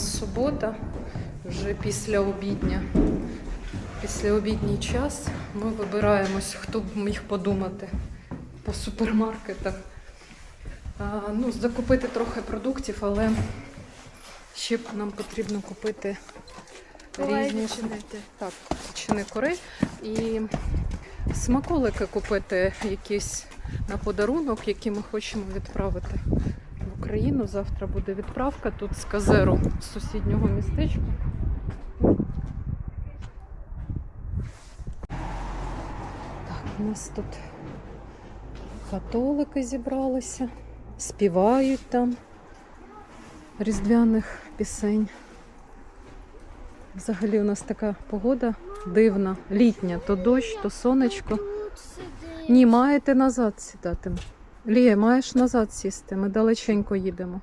Нас субота, вже після обідня. Після обідній час ми вибираємось, хто б міг подумати по супермаркетах. А, ну, закупити трохи продуктів, але ще б нам потрібно купити різні так, чини кори і смаколики купити якісь на подарунок, які ми хочемо відправити Україну. Завтра буде відправка тут з Казеру з сусіднього містечка. Так, у нас тут католики зібралися, співають там різдвяних пісень. Взагалі у нас така погода дивна, літня, то дощ, то сонечко. Ні, маєте назад сідати. Лія, маєш назад сісти. Ми далеченько їдемо.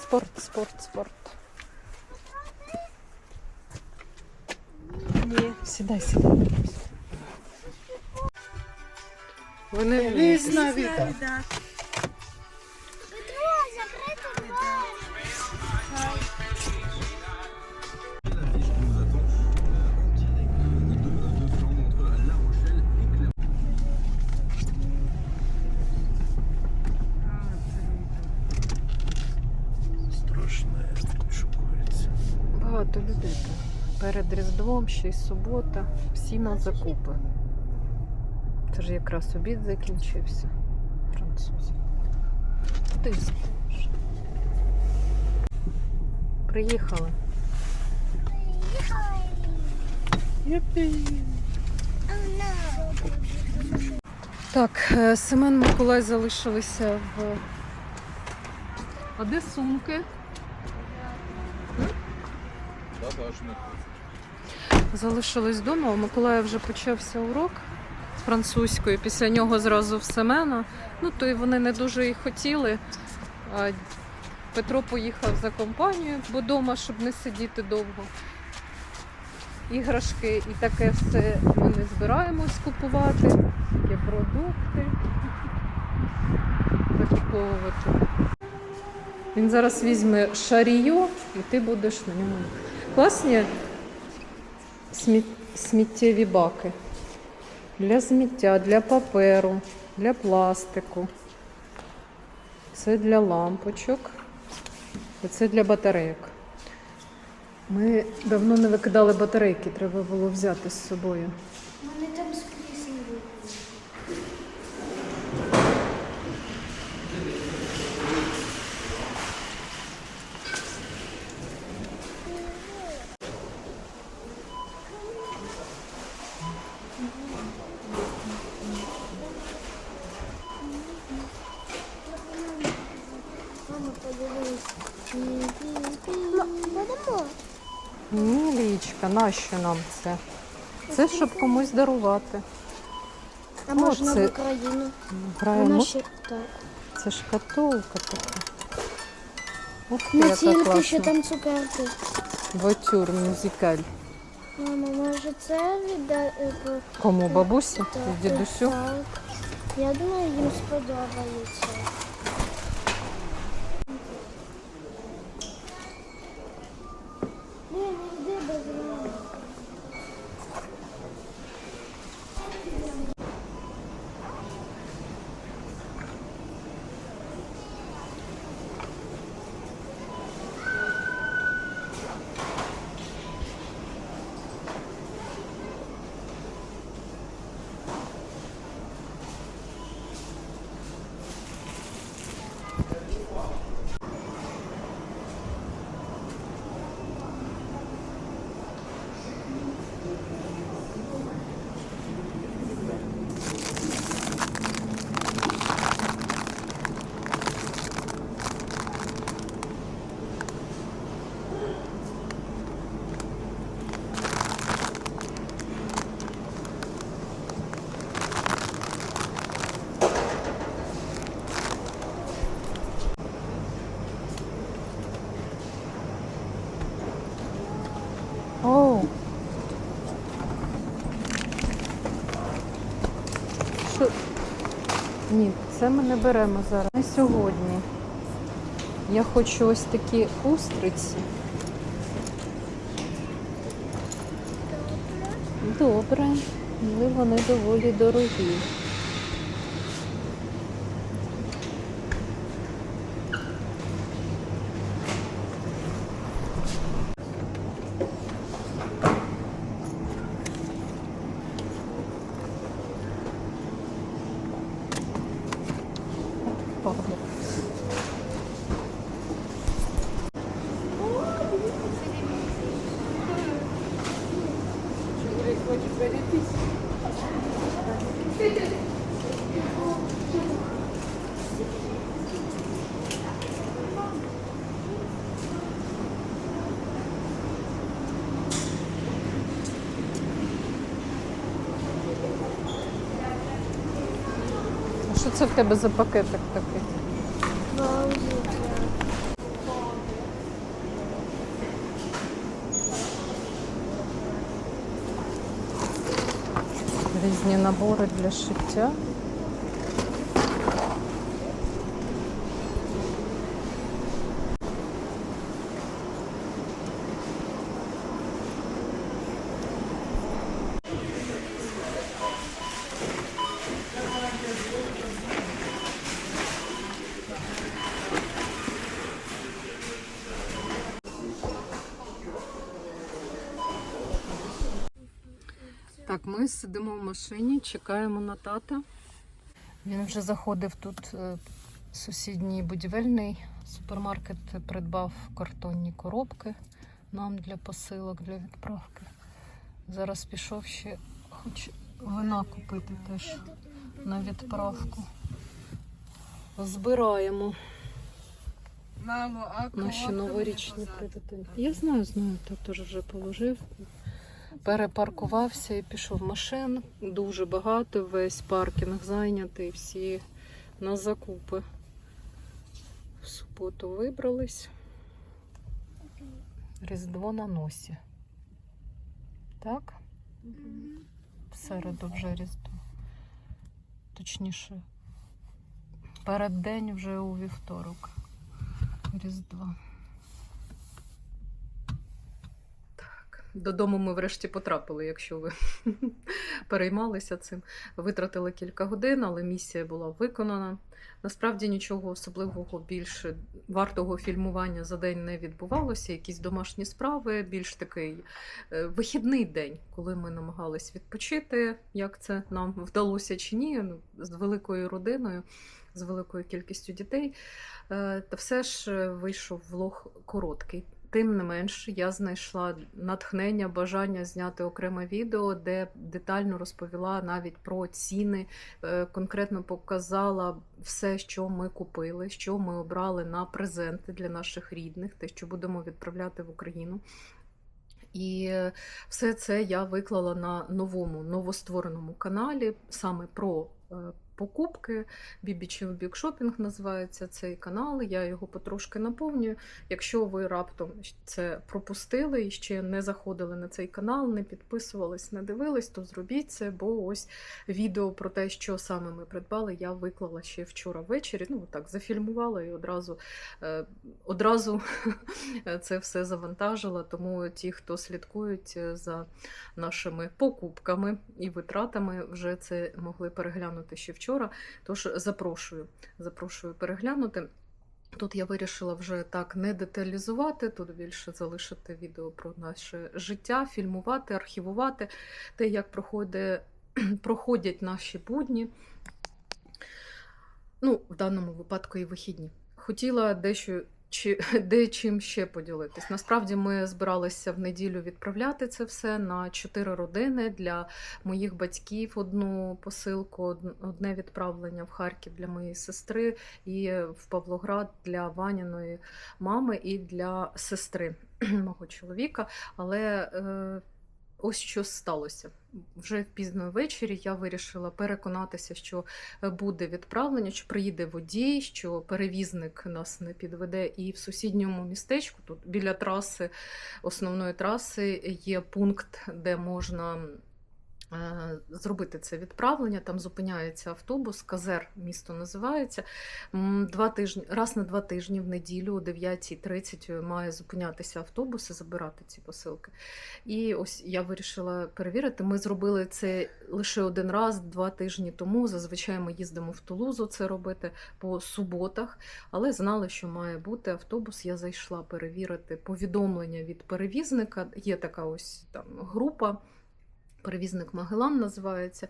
Спорт, спорт, спорт. Ні. Сідай, сідай. Вони. Візна віта. Багато людей. Перед Різдвом, ще й субота. Всі на закупи. Це ж якраз обід закінчився. Французів. Ти спиш. Приїхали. Так, е, Семен Миколай залишилися в. А де сумки? Залишились вдома. У Миколая вже почався урок з французької. Після нього зразу в Семена. Ну, то й вони не дуже і хотіли. Петро поїхав за компанією, бо вдома, щоб не сидіти довго. Іграшки і таке все ми не збираємось купувати. Такі продукти закуповувати. Він зараз візьме шарію і ти будеш на ньому. Класні сміт... сміттєві баки. Для сміття, для паперу, для пластику. Це для лампочок. Це для батарейок. Ми давно не викидали батарейки, треба було взяти з собою. Будемо? Ні, Лічка, нащо нам це? Це щоб комусь дарувати. А можна це- в Україну. Граємо. Ще так. Це шкатулка така. Ух ти, яка що класна. там цукерки. Ватюр мюзикаль. Мама, може це віддати? Кому бабусі? Дідусю? Так. Я думаю, їм сподобається. Ні, не йди без мене. О. Що? Ні, це ми не беремо зараз. Не сьогодні. Я хочу ось такі устриці. Добре, але вони доволі дорогі. പോകത്തുള്ളൂ що це в тебе за пакетик такий? Різні набори для шиття. Так, ми сидимо в машині, чекаємо на тата. Він вже заходив тут е, сусідній будівельний супермаркет, придбав картонні коробки нам для посилок, для відправки. Зараз пішов ще, хоче вина купити теж на відправку. Збираємо Мамо, а наші новорічні придатини. Я знаю, знаю, тато вже положив. Перепаркувався і пішов машин. Дуже багато, весь паркінг зайнятий, всі на закупи. В суботу вибрались. Різдво на носі. Так? В середу вже Різдво. Точніше, переддень вже у вівторок. Різдва. Додому ми врешті потрапили, якщо ви переймалися цим. Витратили кілька годин, але місія була виконана. Насправді нічого особливого більше вартого фільмування за день не відбувалося. Якісь домашні справи, більш такий е, вихідний день, коли ми намагались відпочити, як це нам вдалося чи ні, ну, з великою родиною, з великою кількістю дітей. Е, Та все ж е, вийшов влог короткий. Тим не менш, я знайшла натхнення, бажання зняти окреме відео, де детально розповіла навіть про ціни, е, конкретно показала все, що ми купили, що ми обрали на презенти для наших рідних, те, що будемо відправляти в Україну. І все це я виклала на новому новоствореному каналі саме про е, покупки. Бібічів Бікшопінг називається цей канал. Я його потрошки наповнюю. Якщо ви раптом це пропустили і ще не заходили на цей канал, не підписувались, не дивились, то зробіть це, бо ось відео про те, що саме ми придбали, я виклала ще вчора ввечері. Ну так зафільмувала і одразу, е, одразу це все завантажила. Тому ті, хто слідкують е, за нашими покупками і витратами, вже це могли переглянути ще вчора. Тож запрошую, запрошую переглянути. Тут я вирішила вже так не деталізувати, тут більше залишити відео про наше життя, фільмувати, архівувати те, як проходить, проходять наші будні. Ну, в даному випадку і вихідні. Хотіла дещо чи де чим ще поділитись. Насправді ми збиралися в неділю відправляти це все на чотири родини для моїх батьків. Одну посилку, одне відправлення в Харків для моєї сестри, і в Павлоград для Ваніної мами і для сестри мого чоловіка. Але е, ось що сталося. Вже пізно ввечері я вирішила переконатися, що буде відправлення, що приїде водій, що перевізник нас не підведе. І в сусідньому містечку, тут біля траси, основної траси, є пункт, де можна Зробити це відправлення, там зупиняється автобус, Казер місто називається. Два тижні, раз на два тижні в неділю о 9.30 має зупинятися автобус і забирати ці посилки. І ось я вирішила перевірити. Ми зробили це лише один раз, два тижні тому. Зазвичай ми їздимо в Тулузу це робити по суботах, але знали, що має бути автобус. Я зайшла перевірити повідомлення від перевізника. Є така ось там група. Перевізник Магелан називається,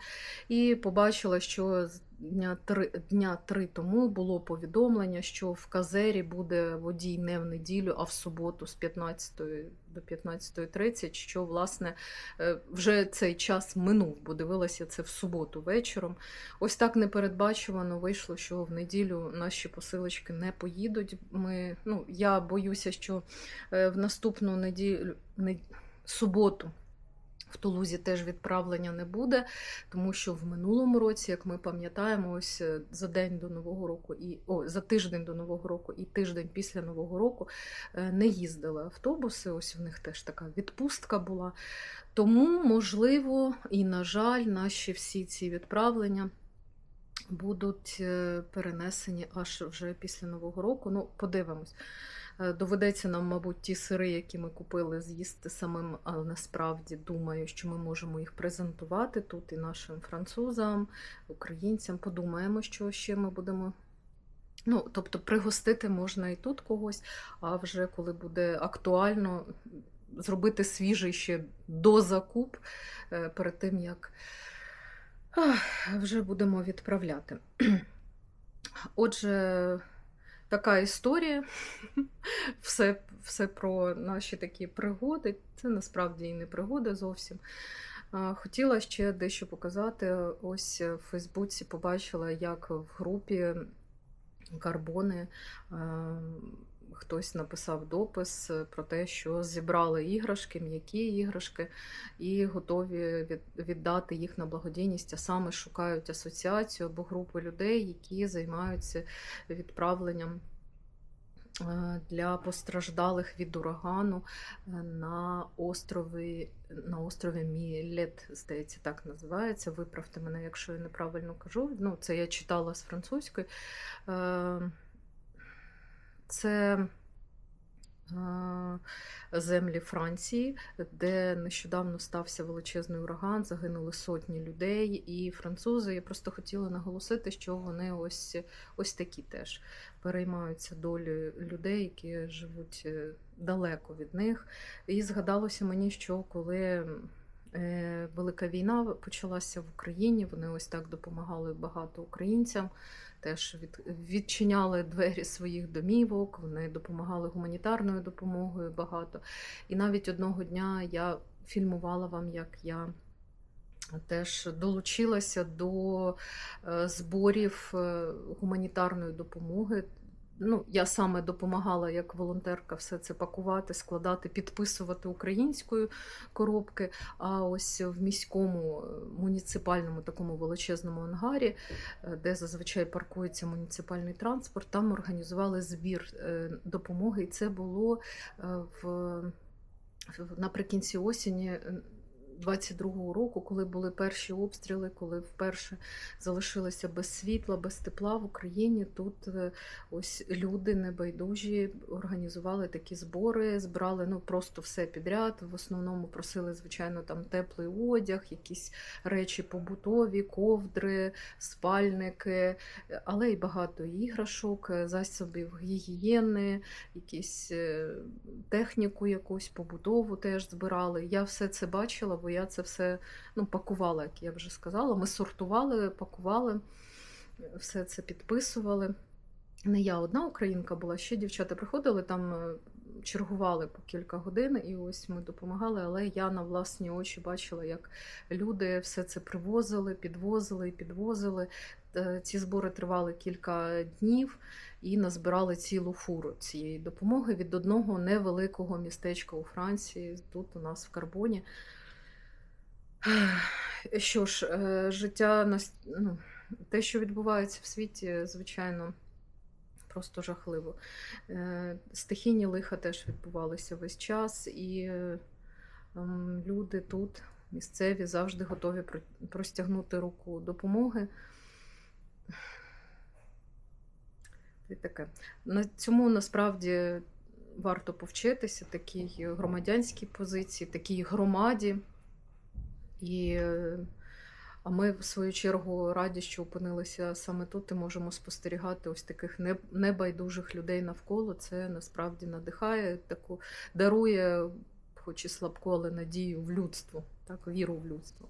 і побачила, що дня три, дня три тому було повідомлення, що в Казері буде водій не в неділю, а в суботу з 15 до 15.30, що власне е, вже цей час минув, бо дивилася це в суботу вечором. Ось так непередбачувано вийшло, що в неділю наші посилочки не поїдуть. Ми, ну, я боюся, що е, в наступну неділю, не, суботу. В Тулузі теж відправлення не буде, тому що в минулому році, як ми пам'ятаємо, ось е, за день до Нового року і о, за тиждень до Нового року і тиждень після Нового року е, не їздили автобуси. Ось в них теж така відпустка була. Тому, можливо, і, на жаль, наші всі ці відправлення будуть е, перенесені аж вже після Нового року. Ну, подивимось. Е, Доведеться нам, мабуть, ті сири, які ми купили, з'їсти самим, але насправді думаю, що ми можемо їх презентувати тут і нашим французам, українцям. Подумаємо, що ще ми будемо. Ну, тобто, пригостити можна і тут когось, а вже коли буде актуально зробити свіжий ще дозакуп е, перед тим, як вже будемо відправляти. Отже, така історія. Все, все про наші такі пригоди. Це насправді і не пригоди зовсім. Хотіла ще дещо показати. Ось в Фейсбуці побачила, як в групі Карбони хтось написав допис про те, що зібрали іграшки, м'які іграшки, і готові віддати їх на благодійність, а саме шукають асоціацію або групу людей, які займаються відправленням е, для постраждалих від урагану е, на острові, на острові Мілет, здається, так називається. Виправте мене, якщо я неправильно кажу. Ну, це я читала з французької. Це е, землі Франції, де нещодавно стався величезний ураган, загинули сотні людей. І французи, я просто хотіла наголосити, що вони ось, ось такі теж переймаються долею людей, які живуть е, далеко від них. І згадалося мені, що коли. Е, Велика війна почалася в Україні. Вони ось так допомагали багато українцям. Теж від, відчиняли двері своїх домівок, вони допомагали гуманітарною допомогою багато. І навіть одного дня я фільмувала вам, як я теж долучилася до е, зборів е, гуманітарної допомоги. Ну, я саме допомагала як волонтерка все це пакувати, складати, підписувати українською коробки. А ось в міському е, муніципальному такому величезному ангарі, е, де зазвичай паркується муніципальний транспорт, там організували збір е, допомоги, і це було в- наприкінці осені. Е, 22-го року, коли були перші обстріли, коли вперше залишилися без світла, без тепла в Україні, тут е, ось люди небайдужі організували такі збори, збирали ну просто все підряд. В основному просили, звичайно, там теплий одяг, якісь речі побутові, ковдри, спальники, але й багато іграшок, е, засобів гігієни, якісь е, техніку якусь побутову теж збирали. Я все це бачила, бо я це все ну, пакувала, як я вже сказала. Ми сортували, пакували, все це підписували. Не я одна українка була, ще дівчата приходили там. е, Чергували по кілька годин, і ось ми допомагали. Але я на власні очі бачила, як люди все це привозили, підвозили і підвозили. Е, Ці збори тривали кілька днів і назбирали цілу фуру цієї допомоги від одного невеликого містечка у Франції, тут у нас в Карбоні. Що ж, е, життя нас- ну, те, що відбувається в світі, звичайно, просто жахливо. Е, Стихійні лиха теж відбувалися весь час, і е, ем, люди тут місцеві завжди готові простягнути руку допомоги. І таке. На цьому насправді варто повчитися, такій громадянській позиції, такій громаді. І, е, а ми, в свою чергу, раді, що опинилися саме тут і можемо спостерігати ось таких небайдужих людей навколо. Це насправді надихає, таку дарує, хоч і слабко, але надію в людство, так, віру в людство.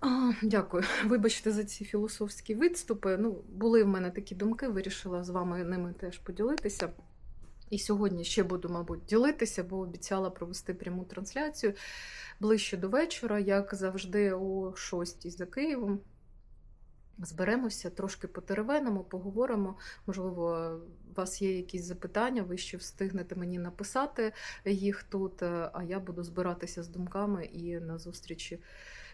А, дякую. Вибачте за ці філософські відступи. Ну, були в мене такі думки, вирішила з вами ними теж поділитися. І сьогодні ще буду, мабуть, ділитися, бо обіцяла провести пряму трансляцію ближче до вечора, як завжди, о 6 за Києвом. Зберемося, трошки потеревенимо, поговоримо. Можливо, у вас є якісь запитання, ви ще встигнете мені написати їх тут, е, а я буду збиратися з думками і на зустрічі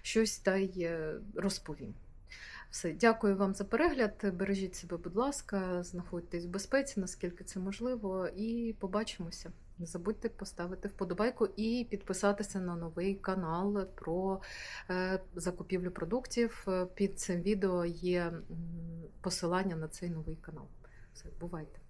щось та й е, розповім. Все, дякую вам за перегляд. Бережіть себе, будь ласка, знаходьтесь в безпеці, наскільки це можливо, і побачимося. Не забудьте поставити вподобайку і підписатися на новий канал про е, закупівлю продуктів. Під цим відео є посилання на цей новий канал. Все, бувайте.